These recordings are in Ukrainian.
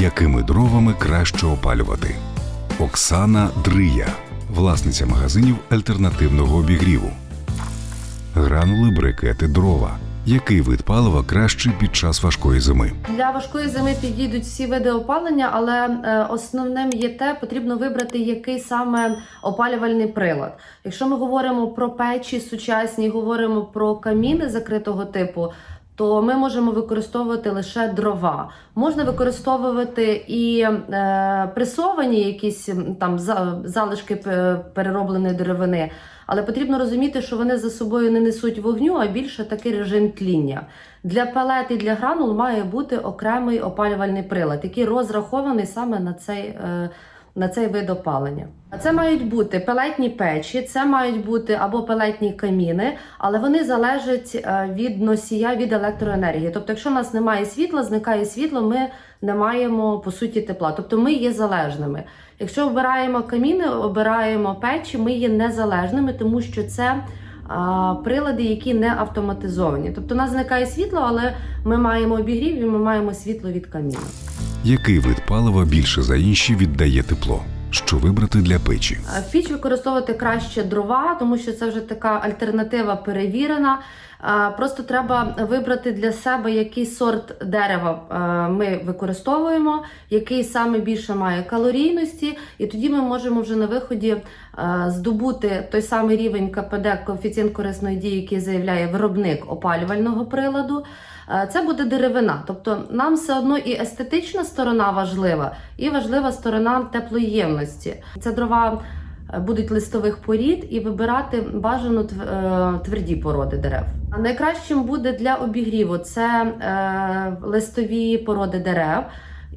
Якими дровами краще опалювати? Оксана Дрия, власниця магазинів альтернативного обігріву. Гранули брикети дрова. Який вид палива краще під час важкої зими? Для важкої зими підійдуть всі види опалення, але е, основним є те, потрібно вибрати який саме опалювальний прилад. Якщо ми говоримо про печі сучасні, говоримо про каміни закритого типу. То ми можемо використовувати лише дрова. Можна використовувати і е, пресовані якісь там залишки пе- переробленої деревини, але потрібно розуміти, що вони за собою не несуть вогню, а більше такий режим тління. Для пелет і для гранул має бути окремий опалювальний прилад, який розрахований саме на цей, е, на цей вид опалення. Це мають бути пелетні печі, це мають бути або пелетні каміни, але вони залежать е, від носія від електроенергії. Тобто, якщо в нас немає світла, зникає світло, ми не маємо по суті тепла. Тобто ми є залежними. Якщо обираємо каміни, обираємо печі, ми є незалежними, тому що це прилади, які не автоматизовані. Тобто у нас зникає світло, але ми маємо обігрів і ми маємо світло від каміна. Який вид палива більше за інші віддає тепло? Що вибрати для печі? В піч використовувати краще дрова, тому що це вже така альтернатива перевірена. Просто треба вибрати для себе, який сорт дерева ми використовуємо, який саме більше має калорійності, і тоді ми можемо вже на виході здобути той самий рівень КПД, коефіцієнт корисної дії, який заявляє виробник опалювального приладу. Е, Це буде деревина, тобто нам все одно і естетична сторона важлива, і важлива сторона теплоємності. Це дрова е, будуть листових порід і вибирати бажано е, тверді породи дерев. А найкращим буде для обігріву це е, листові породи дерев.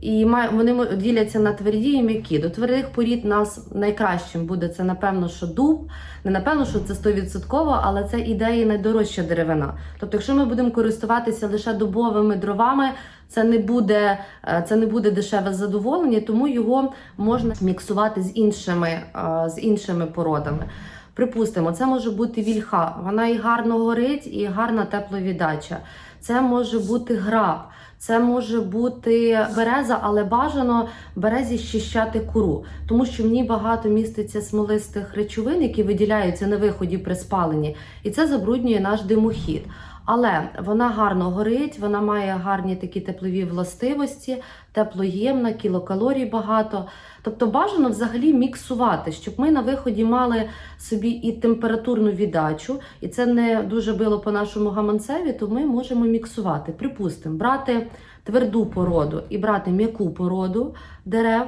І вони діляться на тверді і м'які. До твердих порід нас найкращим буде це, напевно, що дуб. Не напевно, що це 100%, але це ідеї найдорожча деревина. Тобто, якщо ми будемо користуватися лише дубовими дровами, це не буде, е, це не буде дешеве задоволення, тому його можна міксувати з іншими, е, з іншими породами. Припустимо, це може бути вільха, вона і гарно горить, і гарна тепловіддача. Це може бути граб, це може бути береза, але бажано березі щищати куру, тому що в ній багато міститься смолистих речовин, які виділяються на виході при спаленні, і це забруднює наш димохід. Але вона гарно горить, вона має гарні такі теплові властивості, теплоємна, кілокалорій багато. Тобто бажано взагалі міксувати, щоб ми на виході мали собі і температурну віддачу, і це не дуже било по нашому гаманцеві, то ми можемо міксувати. Припустимо, брати тверду породу і брати м'яку породу дерев.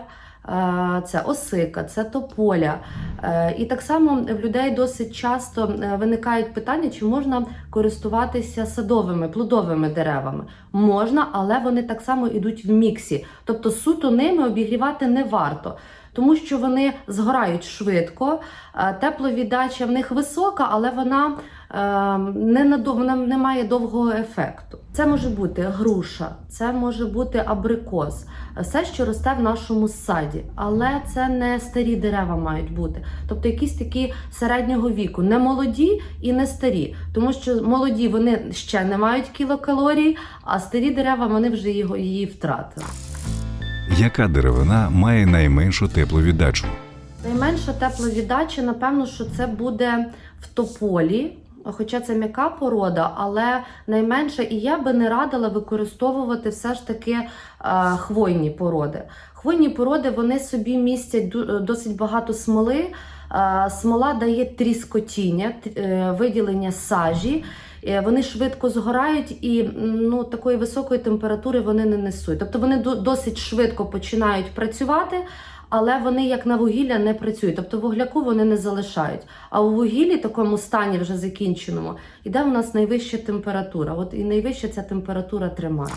Е, Це осика, це тополя. Е, І так само в людей досить часто е, виникають питання, чи можна користуватися садовими, плодовими деревами. Можна, але вони так само йдуть в міксі. Тобто суто ними обігрівати не варто. Тому що вони згорають швидко, тепловіддача в них висока, але вона не надов... вона не має довгого ефекту. Це може бути груша, це може бути абрикос, все, що росте в нашому саді, але це не старі дерева мають бути. Тобто якісь такі середнього віку, не молоді і не старі, тому що молоді вони ще не мають кілокалорій, а старі дерева вони вже його її втратили. Яка деревина має найменшу тепловіддачу? Найменша тепловіддача, напевно, що це буде в тополі. Хоча це м'яка порода, але найменша, і я би не радила використовувати все ж таки е, хвойні породи. Хвойні породи вони собі містять досить багато смоли. Е, смола дає тріскотіння, е, виділення сажі. Е, Вони швидко згорають і ну, такої високої температури вони не несуть. Тобто вони досить швидко починають працювати, але вони як на вугілля не працюють. Тобто вугляку вони не залишають. А у вугіллі, такому стані вже закінченому, іде у нас найвища температура. От і найвища ця температура тримає.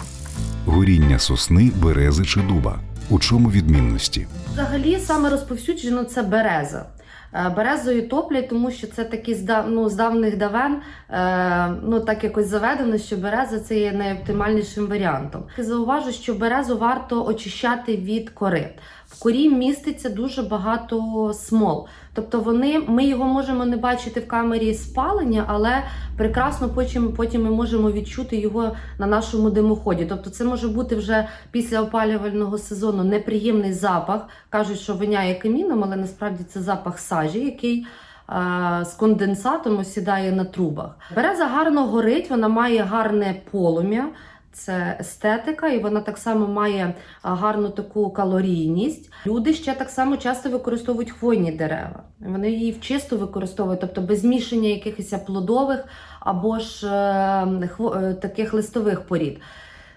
Горіння сосни, берези чи дуба. У чому відмінності? Взагалі саме розповсюджено це береза. Е, Березою топлять, тому що це такі ну, з давних давен, е, ну так якось заведено, що береза це є найоптимальнішим варіантом. Зауважу, що березу варто очищати від кори. В корі міститься дуже багато смол. Тобто вони, ми його можемо не бачити в камері спалення, але прекрасно потім, потім ми можемо відчути його на нашому димоході. Тобто це може бути вже після опалювального сезону неприємний запах. Кажуть, що воняє каміном, але насправді це запах сажі, який е, з конденсатом осідає на трубах. Береза гарно горить, вона має гарне полум'я. Це естетика, і вона так само має гарну таку калорійність. Люди ще так само часто використовують хвойні дерева. Вони її чисто використовують, тобто без змішання якихось плодових або ж е, е, таких листових порід.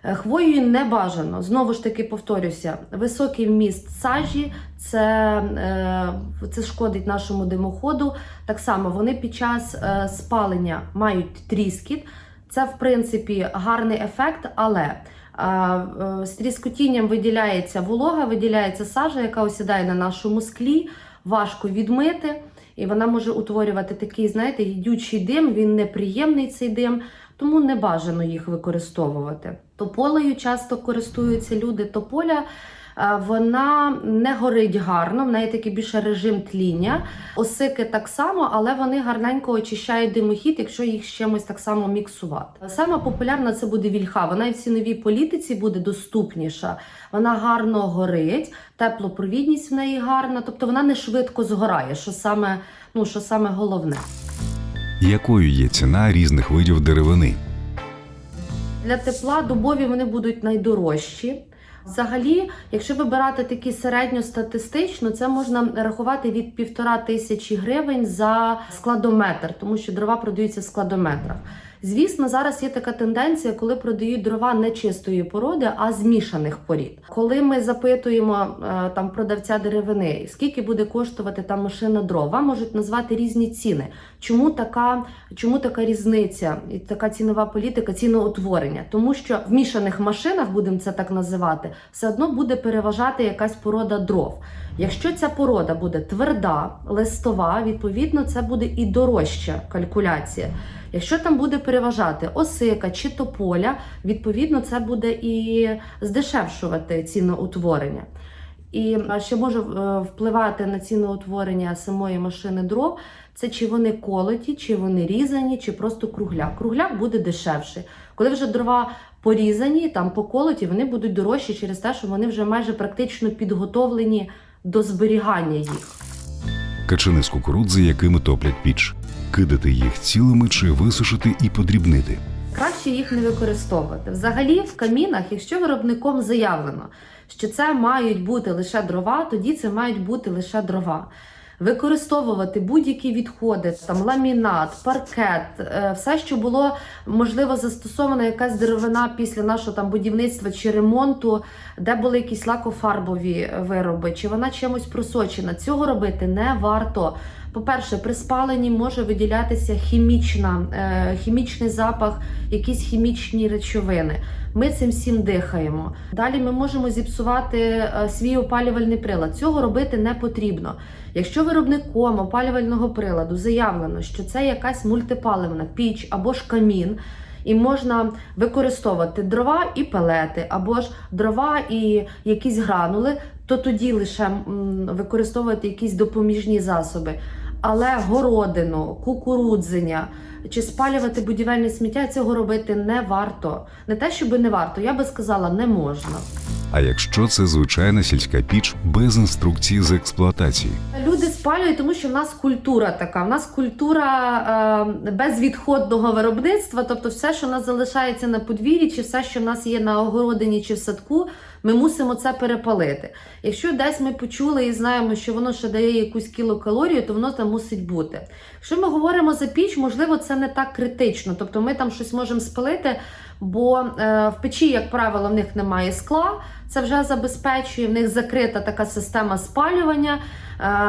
Е, Хвоєю не бажано. Знову ж таки повторюся, високий вміст сажі це, е, це шкодить нашому димоходу. Так само вони під час е, спалення мають тріскіт. Це, в принципі, гарний ефект, але а, е, виділяється волога, виділяється сажа, яка осідає на нашому склі, важко відмити, і вона може утворювати такий, знаєте, їдючий дим, він неприємний цей дим, тому не бажано їх використовувати. Тополею часто користуються люди. Тополя вона не горить гарно, в неї такий більше режим тління. Осики так само, але вони гарненько очищають димохід, якщо їх з чимось так само міксувати. Саме популярна це буде вільха. Вона і в ціновій політиці буде доступніша. Вона гарно горить, теплопровідність в неї гарна, тобто вона не швидко згорає, що саме, ну, що саме головне. Якою є ціна різних видів деревини? Для тепла дубові вони будуть найдорожчі. Взагалі, якщо вибирати такі середньостатистично, це можна рахувати від півтора тисячі гривень за складометр, тому що дрова продаються в складометрах. Звісно, зараз є така тенденція, коли продають дрова не чистої породи, а змішаних порід. Коли ми запитуємо е, там продавця деревини, скільки буде коштувати там машина дров, вам можуть назвати різні ціни. Чому така, чому така різниця і така цінова політика, ціноутворення? Тому що в мішаних машинах, будемо це так називати, все одно буде переважати якась порода дров. Якщо ця порода буде тверда, листова, відповідно, це буде і дорожча калькуляція. Якщо там буде переважати осика чи тополя, відповідно, це буде і здешевшувати ціноутворення. І що може е, впливати на ціноутворення самої машини дров, це чи вони колоті, чи вони різані, чи просто кругляк. Кругляк буде дешевший. Коли вже дрова порізані, там поколоті, вони будуть дорожчі через те, що вони вже майже практично підготовлені до зберігання їх. Качани з кукурудзи, якими топлять піч. Кидати їх цілими чи висушити і подрібнити. Краще їх не використовувати. Взагалі, в камінах, якщо виробником заявлено, що це мають бути лише дрова, тоді це мають бути лише дрова. Використовувати будь-які відходи, там ламінат, паркет, е, все, що було можливо застосована якась деревина після нашого там будівництва чи ремонту, де були якісь лакофарбові вироби, чи вона чимось просочена. Цього робити не варто. По-перше, при спаленні може виділятися хімічна, е, хімічний запах, якісь хімічні речовини. Ми цим всім дихаємо. Далі ми можемо зіпсувати е, свій опалювальний прилад. Цього робити не потрібно. Якщо виробником опалювального приладу заявлено, що це якась мультипаливна піч або ж камін. І можна використовувати дрова і пелети, або ж дрова і якісь гранули, то тоді лише використовувати якісь допоміжні засоби. Але городину, кукурудзення чи спалювати будівельне сміття цього робити не варто. Не те, щоб не варто, я би сказала, не можна. А якщо це звичайна сільська піч без інструкції з експлуатації? Люди спалюють, тому що в нас культура така. В нас культура е, безвідходного виробництва, тобто все, що в нас залишається на подвір'ї, чи все, що в нас є на огородині чи в садку, ми мусимо це перепалити. Якщо десь ми почули і знаємо, що воно ще дає якусь кілокалорію, то воно там мусить бути. Якщо ми говоримо за піч, можливо, це не так критично, тобто ми там щось можемо спалити. Бо е, в печі, як правило, в них немає скла, це вже забезпечує, в них закрита така система спалювання,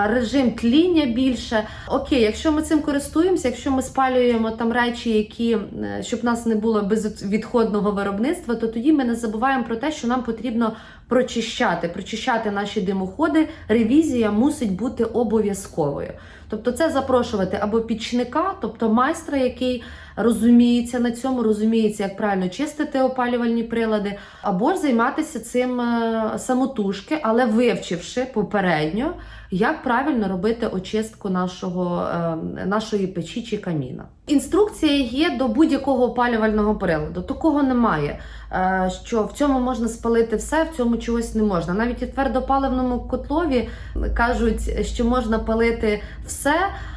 режим тління більше. Окей, якщо ми цим користуємося, якщо ми спалюємо там речі, які е, щоб нас не було безвідходного виробництва, то тоді ми не забуваємо про те, що нам потрібно прочищати, прочищати наші димоходи. Ревізія мусить бути обов'язковою. Тобто, це запрошувати або пічника, тобто майстра, який розуміється на цьому, розуміється, як правильно чистити опалювальні прилади, або ж займатися цим е, самотужки, але вивчивши попередньо, як правильно робити очистку нашого, е, нашої печі чи каміна. Інструкція є до будь-якого опалювального приладу. Такого немає, е, що в цьому можна спалити все, в цьому чогось не можна. Навіть у твердопаливному котлові кажуть, що можна палити все,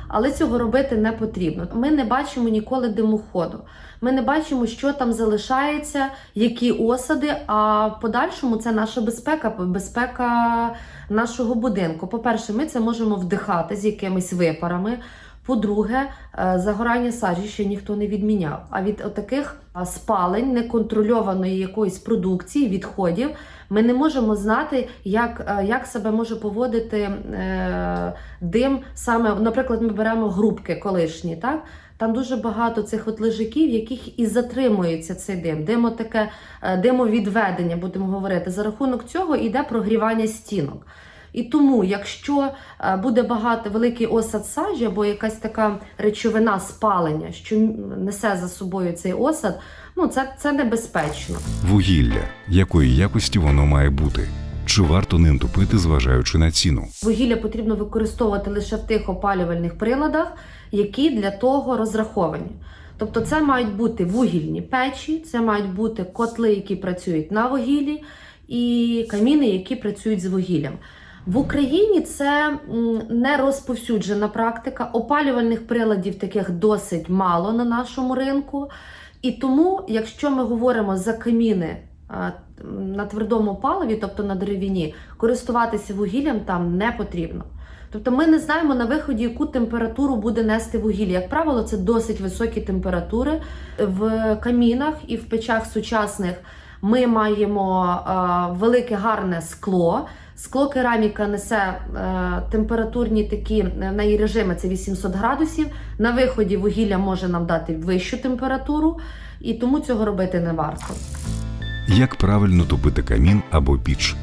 але цього робити не потрібно. Ми не бачимо ніколи димоходу. Ми не бачимо, що там залишається, які осади. А в подальшому це наша безпека, безпека нашого будинку. По-перше, ми це можемо вдихати з якимись випарами. По-друге, е, загорання сажі ще ніхто не відміняв. А від таких спалень неконтрольованої якоїсь продукції, відходів, ми не можемо знати, як, е, як себе може поводити е, дим. Саме, наприклад, ми беремо грубки колишні, так? Там дуже багато цих от лежаків, яких і затримується цей дим. Димо таке е, димовідведення, будемо говорити. За рахунок цього йде прогрівання стінок. І тому, якщо е, буде багато великий осад сажі або якась така речовина спалення, що несе за собою цей осад, ну це, це небезпечно. Вугілля, якої якості воно має бути? Чи варто ним тупити, зважаючи на ціну? Вугілля потрібно використовувати лише в тих опалювальних приладах, які для того розраховані. Тобто, це мають бути вугільні печі, це мають бути котли, які працюють на вугіллі, і каміни, які працюють з вугіллям. В Україні це не розповсюджена практика. Опалювальних приладів таких досить мало на нашому ринку. І тому, якщо ми говоримо за каміни на твердому паливі, тобто на деревині, користуватися вугіллям там не потрібно. Тобто ми не знаємо на виході, яку температуру буде нести вугілля. Як правило, це досить високі температури в камінах і в печах сучасних. Ми маємо велике гарне скло. Скло кераміка несе е, температурні такі е, в неї режими це 800 градусів. На виході вугілля може нам дати вищу температуру, і тому цього робити не варто. Як правильно топити камін або піч?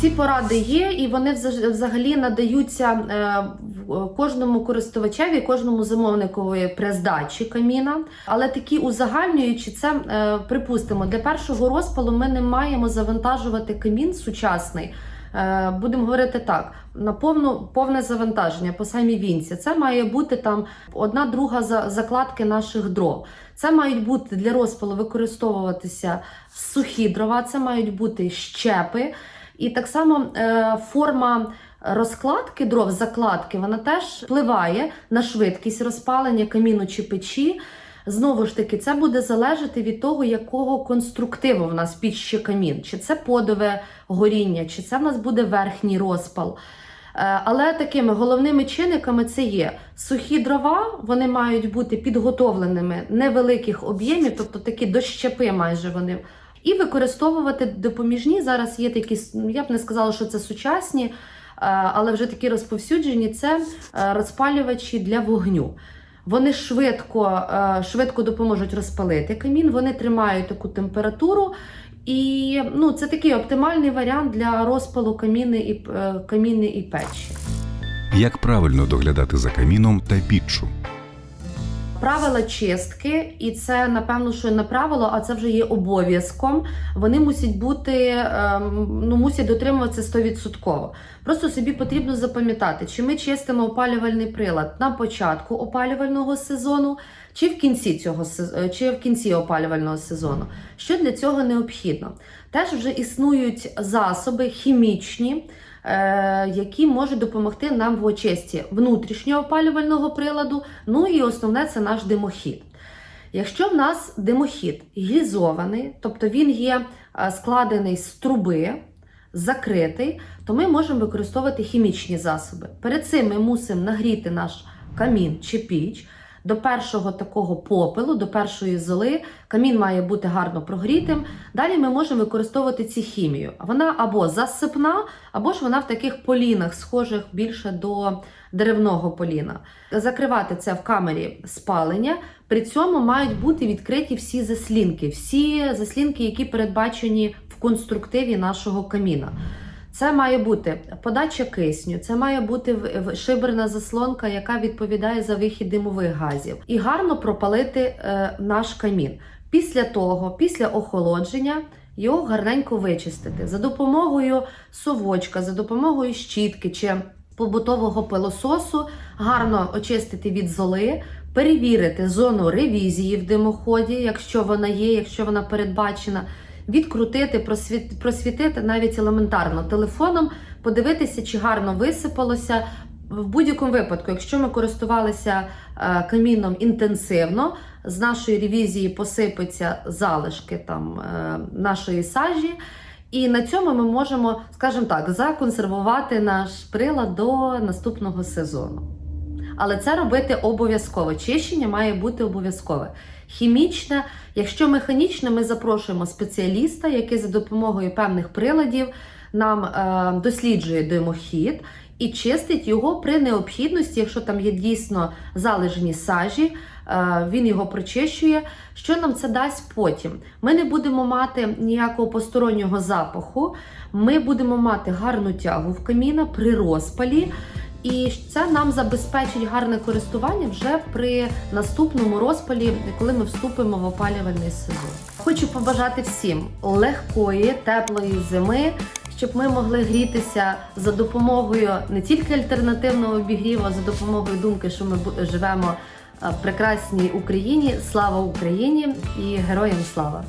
Ці поради є, і вони взагалі надаються е, в- кожному користувачеві, кожному замовникові при здачі каміна. Але такі узагальнюючі, це е, припустимо, для першого розпалу ми не маємо завантажувати камін сучасний. Е, Будемо говорити так: на повну повне завантаження по самій вінці. Це має бути там одна друга за- закладки наших дров. Це мають бути для розпалу використовуватися сухі дрова, це мають бути щепи. І так само е, форма розкладки дров, закладки, вона теж впливає на швидкість розпалення каміну чи печі. Знову ж таки, це буде залежати від того, якого конструктиву в нас піч чи камін, чи це подове горіння, чи це в нас буде верхній розпал. Е, Але такими головними чинниками це є сухі дрова, вони мають бути підготовленими невеликих об'ємів, тобто такі дощепи майже вони. І використовувати допоміжні. Зараз є такі, я б не сказала, що це сучасні, але вже такі розповсюджені це е, розпалювачі для вогню. Вони швидко, е, швидко допоможуть розпалити камін, вони тримають таку температуру. І ну, це такий оптимальний варіант для розпалу каміни і, е, каміни і печі. Як правильно доглядати за каміном та піччю? Правила чистки, і це напевно, що не правило, а це вже є обов'язком. Вони мусять бути, ем, ну мусять дотримуватися 100%. Просто собі потрібно запам'ятати, чи ми чистимо опалювальний прилад на початку опалювального сезону, чи в кінці цього е, чи в кінці опалювального сезону. Що для цього необхідно? Теж вже існують засоби хімічні. Е, Які можуть допомогти нам в очисті внутрішнього опалювального приладу, ну і основне це наш димохід. Якщо в нас димохід гільзований, тобто він є е, складений з труби, закритий, то ми можемо використовувати хімічні засоби. Перед цим ми мусимо нагріти наш камін чи піч до першого такого попелу, до першої золи. Камін має бути гарно прогрітим. Далі ми можемо використовувати цю хімію. Вона або засипна, або ж вона в таких полінах, схожих більше до деревного поліна. Закривати це в камері спалення. При цьому мають бути відкриті всі заслінки, всі заслінки, які передбачені в конструктиві нашого каміна. Це має бути подача кисню, це має бути шиберна заслонка, яка відповідає за вихід димових газів, і гарно пропалити е, наш камін. Після того, після охолодження, його гарненько вичистити. За допомогою совочка, за допомогою щітки чи побутового пилососу, гарно очистити від золи, перевірити зону ревізії в димоході, якщо вона є, якщо вона передбачена, відкрутити, просвіт, просвітити навіть елементарно телефоном, подивитися, чи гарно висипалося. В будь-якому випадку, якщо ми користувалися е, каміном інтенсивно, з нашої ревізії посипаться залишки там е, нашої сажі. І на цьому ми можемо, скажімо так, законсервувати наш прилад до наступного сезону. Але це робити обов'язково. Чищення має бути обов'язкове. Хімічне, якщо механічне, ми запрошуємо спеціаліста, який за допомогою певних приладів нам е, досліджує димохід і чистить його при необхідності, якщо там є дійсно залежні сажі, е, він його прочищує. Що нам це дасть потім? Ми не будемо мати ніякого постороннього запаху, ми будемо мати гарну тягу в каміна при розпалі. І це нам забезпечить гарне користування вже при наступному розпалі, коли ми вступимо в опалювальний сезон. Хочу побажати всім легкої, теплої зими, щоб ми могли грітися за допомогою не тільки альтернативного обігріву, а за допомогою думки, що ми живемо е, в прекрасній Україні. Слава Україні і героям слава!